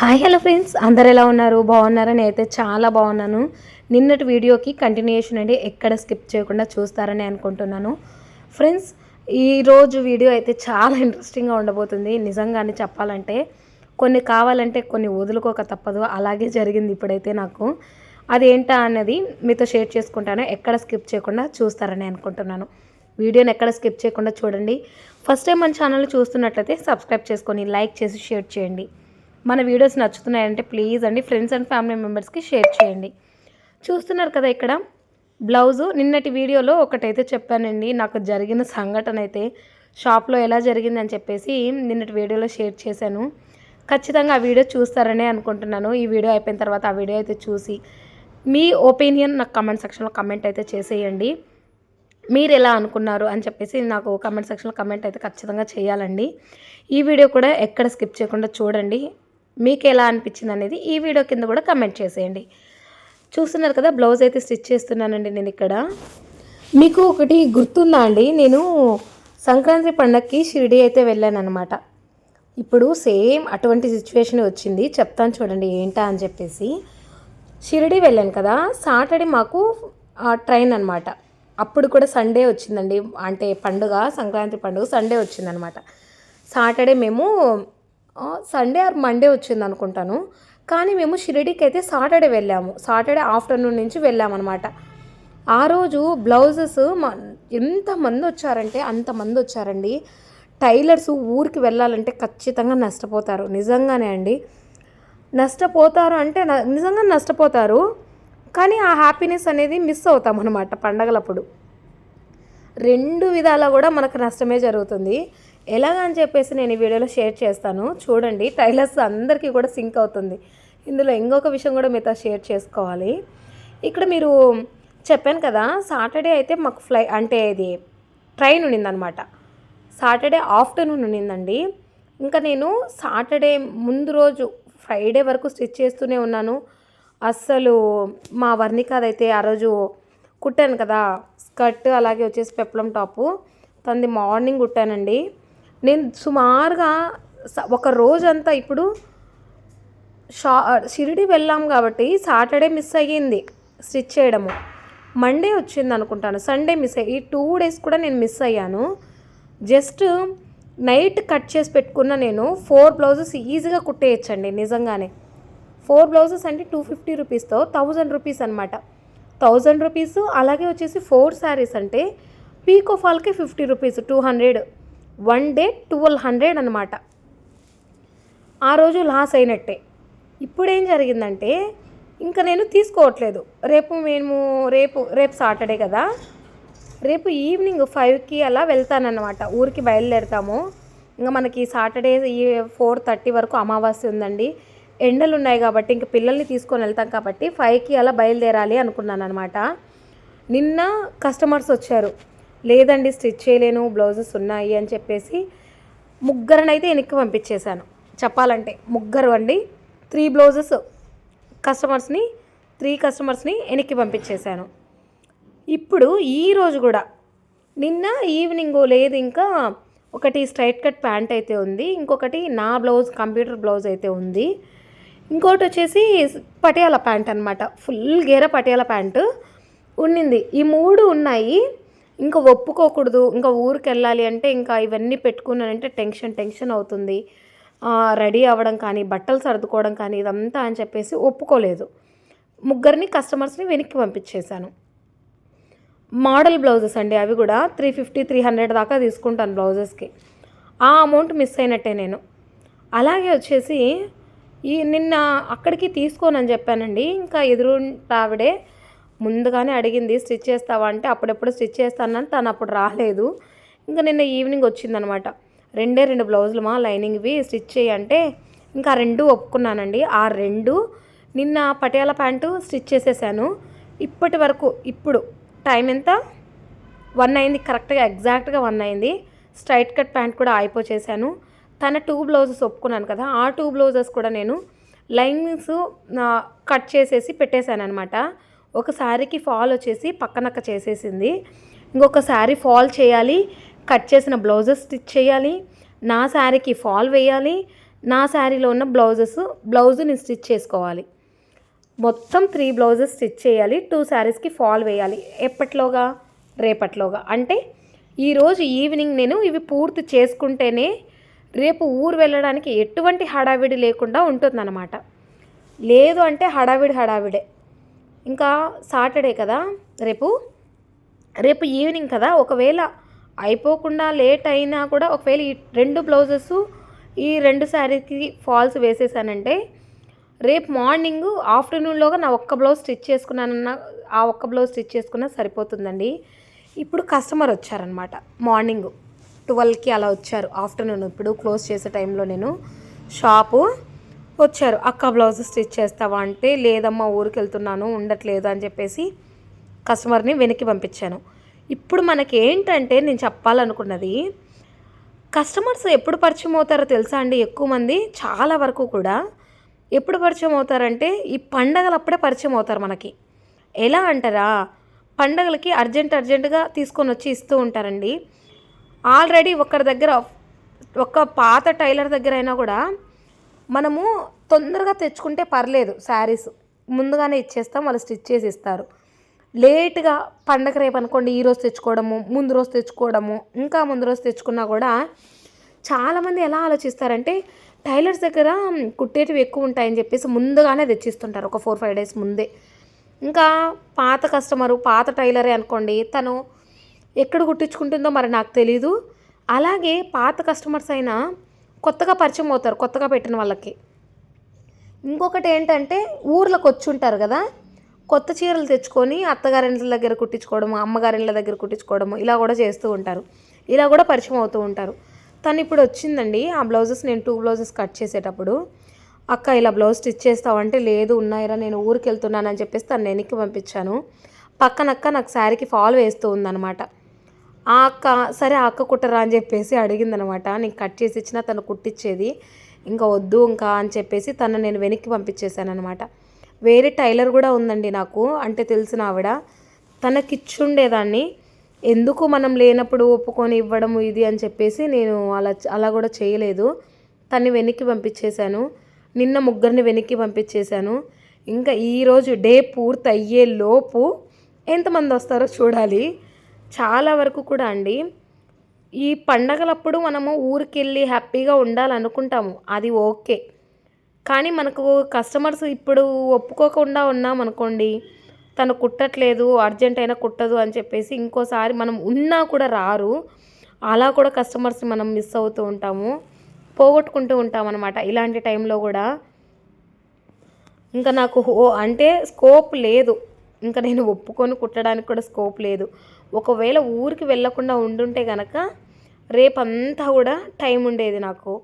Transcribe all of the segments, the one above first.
Hi hello friends. అందరు ఎలా ఉన్నారు? బాగున్నారని అయితే చాలా బాగున్నాను. నిన్నటి వీడియోకి కంటిన్యూషన్ అండి. ఎక్కడ స్కిప్ చేయకుండా చూస్తారని అనుకుంటున్నాను. ఫ్రెండ్స్ ఈరోజు వీడియో అయితే చాలా ఇంట్రెస్టింగ్గా ఉండబోతుంది. నిజంగానే చెప్పాలంటే కొన్ని కావాలంటే కొన్ని వదులుకోక తప్పదు. అలాగే జరిగింది ఇప్పుడైతే నాకు. అదేంటా అన్నది మీతో షేర్ చేసుకుంటాను. ఎక్కడ స్కిప్ చేయకుండా చూస్తారని అనుకుంటున్నాను. వీడియోని ఎక్కడ స్కిప్ చేయకుండా చూడండి. ఫస్ట్ టైం మన ఛానల్ చూస్తున్నట్లయితే సబ్స్క్రైబ్ చేసుకొని లైక్ చేసి షేర్ చేయండి. మన వీడియోస్ నచ్చుతున్నాయంటే ప్లీజ్ అండి ఫ్రెండ్స్ అండ్ ఫ్యామిలీ మెంబర్స్కి షేర్ చేయండి. చూస్తున్నారు కదా ఇక్కడ బ్లౌజు నిన్నటి వీడియోలో ఒకటైతే చెప్పానండి. నాకు జరిగిన సంఘటన అయితే షాప్లో ఎలా జరిగింది అని చెప్పేసి నిన్నటి వీడియోలో షేర్ చేశాను. ఖచ్చితంగా ఆ వీడియో చూస్తారనే అనుకుంటున్నాను. ఈ వీడియో అయిపోయిన తర్వాత ఆ వీడియో అయితే చూసి మీ ఒపీనియన్ నాకు కమెంట్ సెక్షన్లో కమెంట్ అయితే చేసేయండి. మీరు ఎలా అనుకున్నారు అని చెప్పేసి నాకు కమెంట్ సెక్షన్లో కమెంట్ అయితే ఖచ్చితంగా చేయాలండి. ఈ వీడియో కూడా ఎక్కడ స్కిప్ చేయకుండా చూడండి. మీకు ఎలా అనిపించింది అనేది ఈ వీడియో కింద కూడా కమెంట్ చేసేయండి. చూస్తున్నారు కదా బ్లౌజ్ అయితే స్టిచ్ చేస్తున్నానండి నేను ఇక్కడ. మీకు ఒకటి గుర్తుందా అండి నేను సంక్రాంతి పండగకి షిరిడి అయితే వెళ్ళాను అనమాట ఇప్పుడు సేమ్ అటువంటి సిచ్యువేషన్ వచ్చింది చెప్తాను చూడండి ఏంటా అని చెప్పేసి. షిరిడి వెళ్ళాను కదా సాటర్డే మాకు ట్రైన్ అనమాట అప్పుడు కూడా సండే వచ్చిందండి అంటే పండుగ సంక్రాంతి పండుగ సండే వచ్చిందనమాట సాటర్డే మేము సండే ఆర్ మండే వచ్చింది అనుకుంటాను. కానీ మేము షిరిడీకి అయితే సాటర్డే వెళ్ళాము. సాటర్డే ఆఫ్టర్నూన్ నుంచి వెళ్ళామన్నమాట. ఆ రోజు బ్లౌజెస్ ఎంతమంది వచ్చారంటే అంతమంది వచ్చారండి. టైలర్స్ ఊరికి వెళ్ళాలంటే ఖచ్చితంగా నష్టపోతారు. నిజంగానే అండి. నష్టపోతారు అంటే నిజంగా నష్టపోతారు. కానీ ఆ హ్యాపీనెస్ అనేది మిస్ అవుతాం అనమాట పండగలప్పుడు. రెండు విధాలా కూడా మనకు నష్టమే జరుగుతుంది. ఎలాగని చెప్పేసి నేను ఈ వీడియోలో షేర్ చేస్తాను. చూడండి టైలర్స్ అందరికీ కూడా సింక్ అవుతుంది. ఇందులో ఇంకొక విషయం కూడా మీతో షేర్ చేసుకోవాలి. ఇక్కడ మీరు చెప్పాను కదా సాటర్డే అయితే మాకు ఫ్లై అంటే ఇది ట్రైన్ ఉన్నిందనమాట. సాటర్డే ఆఫ్టర్నూన్ ఉన్నిందండి. ఇంకా నేను సాటర్డే ముందు రోజు ఫ్రైడే వరకు స్టిచ్ చేస్తూనే ఉన్నాను. అస్సలు మా వర్ణికాదైతే ఆ రోజు కుట్టాను కదా. స్కర్ట్ అలాగే వచ్చేసి పెప్లం టాపు. తనది మార్నింగ్ కుట్టానండి. నేను సుమారుగా స- ఒక రోజంతా ఇప్పుడు షా షిరిడి వెళ్ళాం కాబట్టి సాటర్డే మిస్ అయ్యింది స్టిచ్ చేయడము. మండే వచ్చింది అనుకుంటాను. సండే మిస్ అయ్యి ఈ టూ డేస్ కూడా నేను మిస్ అయ్యాను. జస్ట్ నైట్ కట్ చేసి పెట్టుకున్న నేను ఫోర్ బ్లౌజెస్ ఈజీగా కుట్టేయచ్చండి నిజంగానే. ఫోర్ బ్లౌజెస్ అంటే టూ ఫిఫ్టీ రూపీస్తో థౌజండ్ రూపీస్ అనమాట థౌజండ్ రూపీస్ అలాగే వచ్చేసి ఫోర్ శారీస్ అంటే పీకో ఫాల్కి fifty rupees two hundred. One day twelve hundred అనమాట ఆ రోజు లాస్ అయినట్టే. ఇప్పుడు ఏం జరిగిందంటే ఇంకా నేను తీసుకోవట్లేదు. రేపు మేము రేపు రేపు సాటర్డే కదా. రేపు ఈవినింగ్ ఫైవ్కి అలా వెళ్తానన్నమాట. ఊరికి బయలుదేరుతాము. ఇంకా మనకి సాటర్డే ఈ ఫోర్ థర్టీ వరకు అమావాస్య ఉందండి. ఎండలు ఉన్నాయి కాబట్టి ఇంక పిల్లల్ని తీసుకొని వెళ్తాం కాబట్టి ఫైవ్కి అలా బయలుదేరాలి అనుకున్నాను అనమాట నిన్న కస్టమర్స్ వచ్చారు. లేదండి స్టిచ్ చేయలేను బ్లౌజెస్ ఉన్నాయి అని చెప్పేసి ముగ్గురనైతే వెనక్కి పంపించేశాను. చెప్పాలంటే ముగ్గురు అండి త్రీ బ్లౌజెస్ కస్టమర్స్ని త్రీ కస్టమర్స్ని వెనక్కి పంపించేశాను. ఇప్పుడు ఈరోజు కూడా నిన్న ఈవినింగ్ లేదు ఇంకా ఒకటి స్ట్రైట్ కట్ ప్యాంట్ అయితే ఉంది ఇంకొకటి నా బ్లౌజ్ కంప్యూటర్ బ్లౌజ్ అయితే ఉంది. ఇంకోటి వచ్చేసి పటియాల ప్యాంట్ అనమాట ఫుల్ గేర పటియాల ప్యాంటు ఉండింది ఈ మూడు ఉన్నాయి. ఇంకా ఒప్పుకోకూడదు. ఇంకా ఊరికి వెళ్ళాలి అంటే ఇంకా ఇవన్నీ పెట్టుకున్నానంటే టెన్షన్ టెన్షన్ అవుతుంది. రెడీ అవ్వడం కానీ బట్టలు సర్దుకోవడం కానీ ఇదంతా అని చెప్పేసి ఒప్పుకోలేదు. ముగ్గురిని కస్టమర్స్ని వెనక్కి పంపించేశాను. మోడల్ బ్లౌజెస్ అండి అవి కూడా. త్రీ ఫిఫ్టీ త్రీ హండ్రెడ్ దాకా తీసుకుంటాను బ్లౌజెస్కి. ఆ అమౌంట్ మిస్ అయినట్టే నేను. అలాగే వచ్చేసి ఈ నిన్న అక్కడికి తీసుకోనని చెప్పానండి. ఇంకా ఎదురు ఆవిడే ముందుగానే అడిగింది స్టిచ్ చేస్తావా? అంటే అప్పుడెప్పుడు స్టిచ్ చేస్తానని తను అప్పుడు రాలేదు. ఇంకా నిన్న ఈవినింగ్ వచ్చిందనమాట. రెండే రెండు బ్లౌజులు మా లైనింగ్వి స్టిచ్ చేయి అంటే ఇంకా రెండు ఒప్పుకున్నానండి. ఆ రెండు నిన్న పటియాల ప్యాంటు స్టిచ్ చేసేసాను. ఇప్పటి వరకు ఇప్పుడు టైం ఎంత? వన్ అయింది కరెక్ట్గా ఎగ్జాక్ట్గా వన్ అయింది. స్ట్రైట్ కట్ ప్యాంట్ కూడా అయిపోచేసాను తన టూ బ్లౌజెస్ ఒప్పుకున్నాను కదా ఆ టూ బ్లౌజెస్ కూడా నేను లైనింగ్స్ కట్ చేసేసి పెట్టేశాను అనమాట ఒక శారీకి ఫాల్ వచ్చేసి పక్కనక్క చేసేసింది. ఇంకొక శారీ ఫాల్ చేయాలి కట్ చేసిన బ్లౌజెస్ స్టిచ్ చేయాలి నా శారీకి ఫాల్ వేయాలి నా శారీలో ఉన్న బ్లౌజెస్ బ్లౌజ్ నేను స్టిచ్ చేసుకోవాలి. మొత్తం త్రీ బ్లౌజెస్ స్టిచ్ చేయాలి టూ శారీస్కి ఫాల్ వేయాలి. ఎప్పట్లోగా? రేపట్లోగా. అంటే ఈరోజు ఈవినింగ్ నేను ఇవి పూర్తి చేసుకుంటేనే రేపు ఊరు వెళ్ళడానికి ఎటువంటి హడావిడి లేకుండా ఉంటుందన్నమాట. లేదు అంటే హడావిడి హడావిడే. ఇంకా సాటర్డే కదా రేపు? రేపు ఈవినింగ్ కదా? ఒకవేళ అయిపోకుండా లేట్ అయినా కూడా ఒకవేళ ఈ రెండు బ్లౌజెస్ ఈ రెండు శారీకి ఫాల్స్ వేసేసానంటే రేపు మార్నింగ్ ఆఫ్టర్నూన్లోగా నా ఒక్క బ్లౌజ్ స్టిచ్ చేసుకున్నానన్న ఆ ఒక్క బ్లౌజ్ స్టిచ్ చేసుకున్నా సరిపోతుందండి. ఇప్పుడు కస్టమర్ వచ్చారనమాట మార్నింగ్. ట్వెల్వ్కి అలా వచ్చారు. ఆఫ్టర్నూన్ ఇప్పుడు క్లోజ్ చేసే టైంలో నేను షాపు వచ్చారు. అక్క బ్లౌజ్ స్టిచ్ చేస్తావా? అంటే లేదమ్మా ఊరికి వెళ్తున్నాను ఉండట్లేదు అని చెప్పేసి కస్టమర్ని వెనక్కి పంపించాను. ఇప్పుడు మనకి ఏంటంటే నేను చెప్పాలనుకున్నది కస్టమర్స్ ఎప్పుడు పరిచయం అవుతారో తెలుసా అండి? ఎక్కువ మంది చాలా వరకు కూడా ఎప్పుడు పరిచయం అవుతారంటే ఈ పండగలప్పుడే పరిచయం అవుతారు మనకి. ఎలా అంటారా? పండగలకి అర్జెంట్ అర్జెంటుగా తీసుకొని వచ్చి ఇస్తూ ఉంటారండి. ఆల్రెడీ ఒకరి దగ్గర ఒక పాత టైలర్ దగ్గర అయినా కూడా మనము తొందరగా తెచ్చుకుంటే పర్లేదు శారీస్. ముందుగానే ఇచ్చేస్తాం వాళ్ళు స్టిచ్ చేసి ఇస్తారు. లేట్గా పండగ రేపు అనుకోండి ఈ రోజు తెచ్చుకోవడము ముందు రోజు తెచ్చుకోవడము ఇంకా ముందు రోజు తెచ్చుకున్నా కూడా చాలామంది ఎలా ఆలోచిస్తారంటే టైలర్స్ దగ్గర కుట్టేటివి ఎక్కువ ఉంటాయని చెప్పేసి ముందుగానే తెచ్చిస్తుంటారు ఒక ఫోర్ ఫైవ్ డేస్ ముందే. ఇంకా పాత కస్టమరు పాత టైలరే అనుకోండి తను ఎక్కడ కుట్టించుకుంటుందో మరి నాకు తెలీదు. అలాగే పాత కస్టమర్స్ అయినా కొత్తగా పరిచయం అవుతారు కొత్తగా పెట్టిన వాళ్ళకి. ఇంకొకటి ఏంటంటే ఊర్లోకి వచ్చి ఉంటారు కదా కొత్త చీరలు తెచ్చుకొని అత్తగారింట్ల దగ్గర కుట్టించుకోవడము అమ్మగారింట్ల దగ్గర కుట్టించుకోవడము ఇలా కూడా చేస్తూ ఉంటారు. ఇలా కూడా పరిచయం అవుతూ ఉంటారు. తను ఇప్పుడు వచ్చిందండి ఆ బ్లౌజెస్ నేను టూ బ్లౌజెస్ కట్ చేసేటప్పుడు. అక్క ఇలా బ్లౌజ్ స్టిచ్ చేస్తావంటే లేదు ఉన్నాయిరా నేను ఊరికి వెళ్తున్నానని చెప్పేసి తను వెనక్కి పంపించాను. పక్కనక్క నాకు శారీకి ఫాల్ వేస్తూ ఉందన్నమాట. ఆ అక్క సరే ఆ అక్క కుట్టరా అని చెప్పేసి అడిగిందనమాట. నేను కట్ చేసి ఇచ్చిన తను కుట్టించేది ఇంకా వద్దు ఇంకా అని చెప్పేసి తను నేను వెనక్కి పంపించేశాను అనమాట వేరే టైలర్ కూడా ఉందండి నాకు అంటే తెలిసిన ఆవిడ. తనకిచ్చుండేదాన్ని ఎందుకు మనం లేనప్పుడు ఒప్పుకొని ఇవ్వడం ఇది అని చెప్పేసి నేను అలా అలా కూడా చేయలేదు. తన్ని వెనక్కి పంపించేశాను. నిన్న ముగ్గురిని వెనక్కి పంపించేశాను. ఇంకా ఈరోజు డే పూర్తి అయ్యే లోపు ఎంతమంది వస్తారో చూడాలి. చాలా వరకు కూడా అండి. ఈ పండగలప్పుడు మనము ఊరికెళ్ళి హ్యాపీగా ఉండాలనుకుంటాము. అది ఓకే. కానీ మనకు కస్టమర్స్ ఇప్పుడు ఒప్పుకోకుండా ఉన్నాం అనుకోండి తను కుట్టట్లేదు అర్జెంట్ అయినా కుట్టదు అని చెప్పేసి ఇంకోసారి మనం ఉన్నా కూడా రారు. అలా కూడా కస్టమర్స్ మనం మిస్ అవుతూ ఉంటాము పోగొట్టుకుంటూ ఉంటాం అనమాట ఇలాంటి టైంలో కూడా. ఇంకా నాకు హో అంటే స్కోప్ లేదు. ఇంకా నేను ఒప్పుకొని కుట్టడానికి కూడా స్కోప్ లేదు. ఒకవేళ ఊరికి వెళ్ళకుండా ఉండుంటే కనుక రేపంతా కూడా టైం ఉండేది నాకు.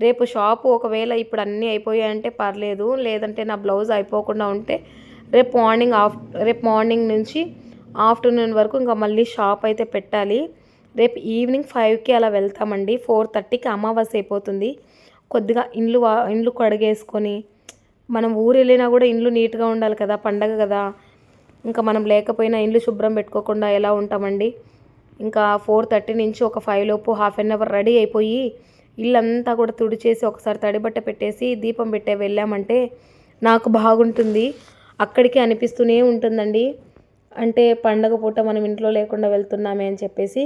రేపు షాపు ఒకవేళ ఇప్పుడు అన్నీ అయిపోయాయంటే పర్లేదు లేదంటే నా బ్లౌజ్ అయిపోకుండా ఉంటే రేపు మార్నింగ్ ఆఫ్ రేపు మార్నింగ్ నుంచి ఆఫ్టర్నూన్ వరకు ఇంకా మళ్ళీ షాప్ అయితే పెట్టాలి. రేపు ఈవినింగ్ ఫైవ్కి అలా వెళ్తామండి. ఫోర్ థర్టీకి అమావాస్య అయిపోతుంది. కొద్దిగా ఇండ్లు వా ఇండ్లు కడిగేసుకొని మనం ఊరు వెళ్ళినా కూడా ఇండ్లు నీట్గా ఉండాలి కదా పండగ కదా. ఇంకా మనం లేకపోయినా ఇండ్లు శుభ్రం పెట్టుకోకుండా ఎలా ఉంటామండి? ఇంకా ఫోర్ థర్టీ నుంచి ఒక ఫైవ్ లోపు హాఫ్ అన్ అవర్ రెడీ అయిపోయి ఇల్లంతా కూడా తుడిచేసి ఒకసారి తడిబట్ట పెట్టేసి దీపం పెట్టే వెళ్ళామంటే నాకు బాగుంటుంది. అక్కడికి అనిపిస్తూనే ఉంటుందండి. అంటే పండగ పూట మనం ఇంట్లో లేకుండా వెళ్తున్నామే అని చెప్పేసి.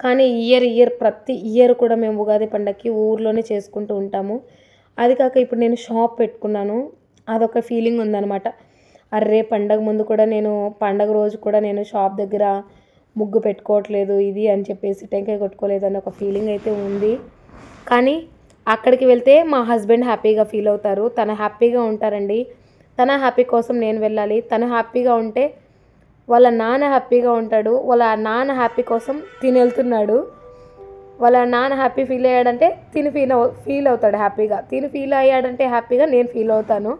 కానీ ఇయర్ ఇయర్ ప్రతి ఇయర్ కూడా మేము ఉగాది పండగకి ఊర్లోనే చేసుకుంటూ ఉంటాము. అది కాక ఇప్పుడు నేను షాప్ పెట్టుకున్నాను. అదొక ఫీలింగ్ ఉందన్నమాట. అర్రే పండగ ముందు కూడా నేను పండగ రోజు కూడా నేను షాప్ దగ్గర ముగ్గు పెట్టుకోవట్లేదు ఇది అని చెప్పేసి టెంకాయ కొట్టుకోలేదు అని ఒక ఫీలింగ్ అయితే ఉంది. కానీ అక్కడికి వెళ్తే మా హస్బెండ్ హ్యాపీగా ఫీల్ అవుతారు. తన హ్యాపీగా ఉంటారండి. తన హ్యాపీ కోసం నేను వెళ్ళాలి. తను హ్యాపీగా ఉంటే వాళ్ళ నాన్న హ్యాపీగా ఉంటాడు. వాళ్ళ నాన్న హ్యాపీ కోసం తిని వెళ్తున్నాడు వాళ్ళ నాన్న హ్యాపీ ఫీల్ అయ్యాడంటే తిని ఫీల్ అవు ఫీల్ అవుతాడు హ్యాపీగా. తిని ఫీల్ అయ్యాడంటే హ్యాపీగా నేను ఫీల్ అవుతాను.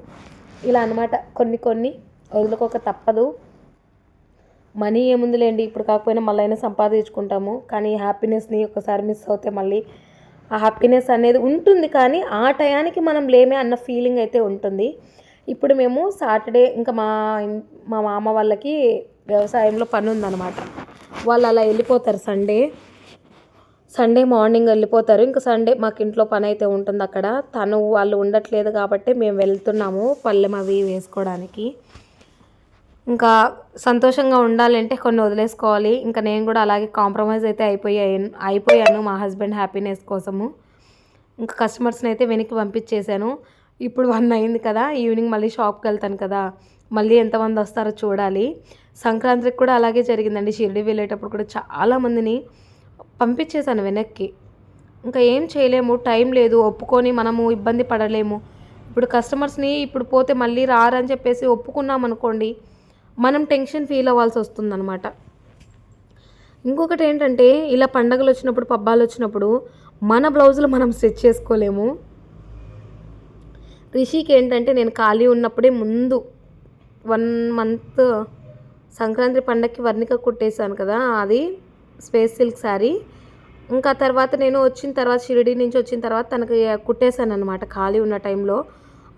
ఇలా అనమాట కొన్ని కొన్ని వదులుకోక తప్పదు. మనీ ఏముందిలేండి? ఇప్పుడు కాకపోయినా మళ్ళీ అయినా సంపాదించుకుంటాము. కానీ హ్యాపీనెస్ని ఒకసారి మిస్ అవుతే మళ్ళీ ఆ హ్యాపీనెస్ అనేది ఉంటుంది కానీ ఆ టయానికి మనం లేమే అన్న ఫీలింగ్ అయితే ఉంటుంది. ఇప్పుడు మేము సాటర్డే ఇంకా మా మా మామ వాళ్ళకి వ్యవసాయంలో పని ఉందన్నమాట వాళ్ళు అలా వెళ్ళిపోతారు సండే. సండే మార్నింగ్ వెళ్ళిపోతారు. ఇంకా సండే మాకు ఇంట్లో పని అయితే ఉంటుంది అక్కడ. తను వాళ్ళు ఉండట్లేదు కాబట్టి మేము వెళ్తున్నాము పళ్ళెం అవి వేసుకోవడానికి. ఇంకా సంతోషంగా ఉండాలంటే కొన్ని వదిలేసుకోవాలి. ఇంకా నేను కూడా అలాగే కాంప్రమైజ్ అయితే అయిపోయాను అయిపోయాను మా హస్బెండ్ హ్యాపీనెస్ కోసము. ఇంకా కస్టమర్స్ని అయితే వెనక్కి పంపించేశాను. ఇప్పుడు వన్ అయింది కదా ఈవినింగ్ మళ్ళీ షాప్కి వెళ్తాను కదా. మళ్ళీ ఎంతమంది వస్తారో చూడాలి. సంక్రాంతికి కూడా అలాగే జరిగిందండి. షిరిడి వెళ్ళేటప్పుడు కూడా చాలామందిని పంపించేశాను వెనక్కి. ఇంకా ఏం చేయలేము టైం లేదు. ఒప్పుకొని మనము ఇబ్బంది పడలేము. ఇప్పుడు కస్టమర్స్ని ఇప్పుడు పోతే మళ్ళీ రారని చెప్పేసి ఒప్పుకున్నాం అనుకోండి మనం టెన్షన్ ఫీల్ అవ్వాల్సి వస్తుందన్నమాట. ఇంకొకటి ఏంటంటే ఇలా పండగలు వచ్చినప్పుడు పబ్బాలు వచ్చినప్పుడు మన బ్లౌజులు మనం స్టిచ్ చేసుకోలేము. రిషికి ఏంటంటే నేను ఖాళీ ఉన్నప్పుడే ముందు వన్ మంత్ సంక్రాంతి పండగకి వర్ణిక కుట్టేశాను కదా అది స్పేస్ సిల్క్ శారీ. ఇంకా తర్వాత నేను వచ్చిన తర్వాత షిరిడి నుంచి వచ్చిన తర్వాత తనకి కుట్టేశాను అనమాట ఖాళీ ఉన్న టైంలో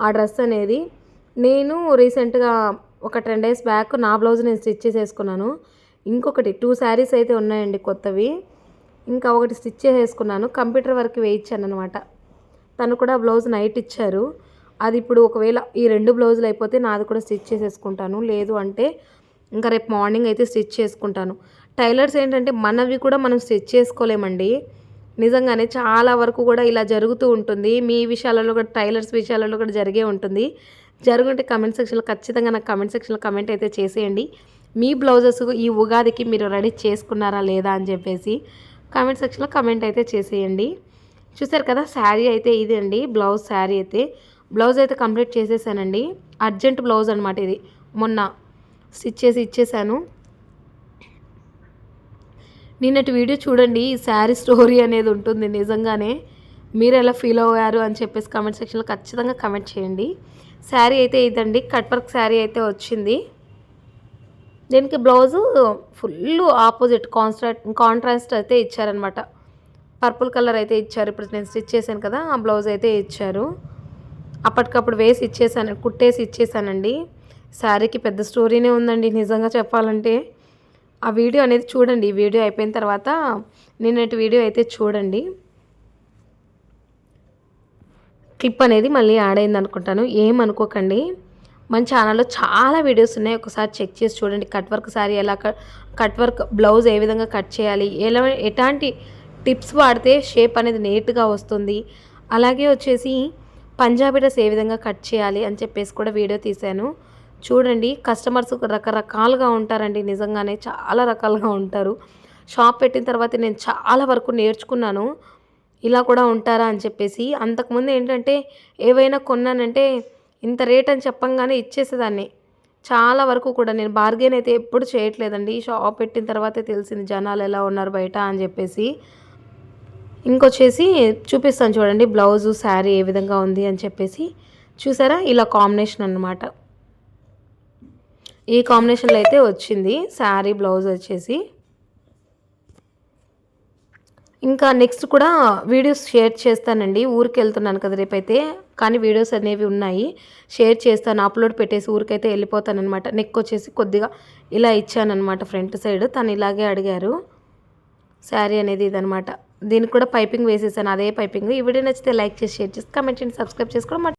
ఆ డ్రెస్ అనేది. నేను రీసెంట్గా ఒక టెన్ డేస్ బ్యాక్ నా బ్లౌజ్ నేను స్టిచ్ చేసేసుకున్నాను. ఇంకొకటి టూ శారీస్ అయితే ఉన్నాయండి కొత్తవి. ఇంకా ఒకటి స్టిచ్ చేసేసుకున్నాను. కంప్యూటర్ వర్క్ వేయించాను అనమాట తను కూడా బ్లౌజ్ నైట్ ఇచ్చారు. అది ఇప్పుడు ఒకవేళ ఈ రెండు బ్లౌజులు అయిపోతే నాది కూడా స్టిచ్ చేసేసుకుంటాను. లేదు అంటే ఇంకా రేపు మార్నింగ్ అయితే స్టిచ్ చేసుకుంటాను. టైలర్స్ ఏంటంటే మనవి కూడా మనం స్టిచ్ చేసుకోలేమండి. నిజంగానే చాలా వరకు కూడా ఇలా జరుగుతూ ఉంటుంది. మీ విషయాలలో కూడా టైలర్స్ విషయాలలో కూడా జరిగే ఉంటుంది. జరుగుంటే కమెంట్ సెక్షన్లో ఖచ్చితంగా నాకు కమెంట్ సెక్షన్లో కమెంట్ అయితే చేసేయండి. మీ బ్లౌజెస్ ఈ ఉగాదికి మీరు రెడీ చేసుకున్నారా లేదా అని చెప్పేసి కామెంట్ సెక్షన్లో కమెంట్ అయితే చేసేయండి. చూసారు కదా శారీ అయితే ఇది అండి బ్లౌజ్ శారీ అయితే. బ్లౌజ్ అయితే కంప్లీట్ చేసేసానండి. అర్జెంట్ బ్లౌజ్ అనమాట ఇది. మొన్న స్టిచ్ చేసి ఇచ్చేసాను. నిన్నటి వీడియో చూడండి ఈ శారీ స్టోరీ అనేది ఉంటుంది నిజంగానే. మీరు ఎలా ఫీల్ అయ్యారు అని చెప్పేసి కమెంట్ సెక్షన్లో ఖచ్చితంగా కమెంట్ చేయండి. శారీ అయితే ఇదండి కట్ వర్క్ శారీ అయితే వచ్చింది. దీనికి blouse full opposite construct contrast అయితే ఇచ్చారనమాట పర్పుల్ కలర్ అయితే ఇచ్చారు ఇప్పుడు నేను స్టిచ్ చేశాను కదా ఆ బ్లౌజ్ అయితే ఇచ్చారు. అప్పటికప్పుడు వేసి ఇచ్చేసాను కుట్టేసి ఇచ్చేసానండి శారీకి పెద్ద స్టోరీనే ఉందండి నిజంగా చెప్పాలంటే. ఆ వీడియో అనేది చూడండి ఈ వీడియో అయిపోయిన తర్వాత నిన్నటి వీడియో అయితే చూడండి. క్లిప్ అనేది మళ్ళీ యాడ్ అయింది అనుకుంటాను. ఏమనుకోకండి మన ఛానల్లో చాలా వీడియోస్ ఉన్నాయి. ఒకసారి చెక్ చేసి చూడండి. కట్ వర్క్ సారీ ఎలా కట్ వర్క్ బ్లౌజ్ ఏ విధంగా కట్ చేయాలి? ఎలా ఎలాంటి టిప్స్ వాడితే షేప్ అనేది నేట్గా వస్తుంది? అలాగే వచ్చేసి పంజాబీ డ్రెస్ ఏ విధంగా కట్ చేయాలి అని చెప్పేసి కూడా వీడియో తీశాను. చూడండి. కస్టమర్స్ రకరకాలుగా ఉంటారండి. నిజంగానే చాలా రకాలుగా ఉంటారు. షాప్ పెట్టిన తర్వాత నేను చాలా వరకు నేర్చుకున్నాను. ఇలా కూడా ఉంటారా అని చెప్పేసి అంతకుముందు ఏంటంటే ఏవైనా కొన్నానంటే ఇంత రేట్ అని చెప్పంగానే ఇచ్చేసేదాన్ని. చాలా వరకు కూడా నేను బార్గెన్ అయితే ఎప్పుడు చేయట్లేదండి. షాప్ పెట్టిన తర్వాతే తెలిసింది జనాలు ఎలా ఉన్నారు బయట అని చెప్పేసి. ఇంకొచ్చేసి చూపిస్తాను చూడండి బ్లౌజు శారీ ఏ విధంగా ఉంది అని చెప్పేసి. చూసారా? ఇలా కాంబినేషన్ అనమాట ఈ కాంబినేషన్లో అయితే వచ్చింది శారీ బ్లౌజ్ వచ్చేసి. ఇంకా నెక్స్ట్ కూడా వీడియోస్ షేర్ చేస్తానండి. ఊరికి వెళ్తున్నాను కదా రేపైతే. కానీ వీడియోస్ అనేవి ఉన్నాయి. షేర్ చేస్తాను. అప్లోడ్ పెట్టేసి ఊరికైతే వెళ్ళిపోతానమాట నెక్ వచ్చేసి కొద్దిగా ఇలా ఇచ్చానమాట ఫ్రంట్ సైడ్. తను ఇలాగే అడిగారు. శారీ అనేది ఇదనమాట దీనికి కూడా పైపింగ్ వేసేసాను. అదే పైపింగ్. ఈ వీడియో నచ్చితే లైక్ చేసి షేర్ చేసి కమెంట్ చేయండి. సబ్స్క్రైబ్ చేసుకోవడం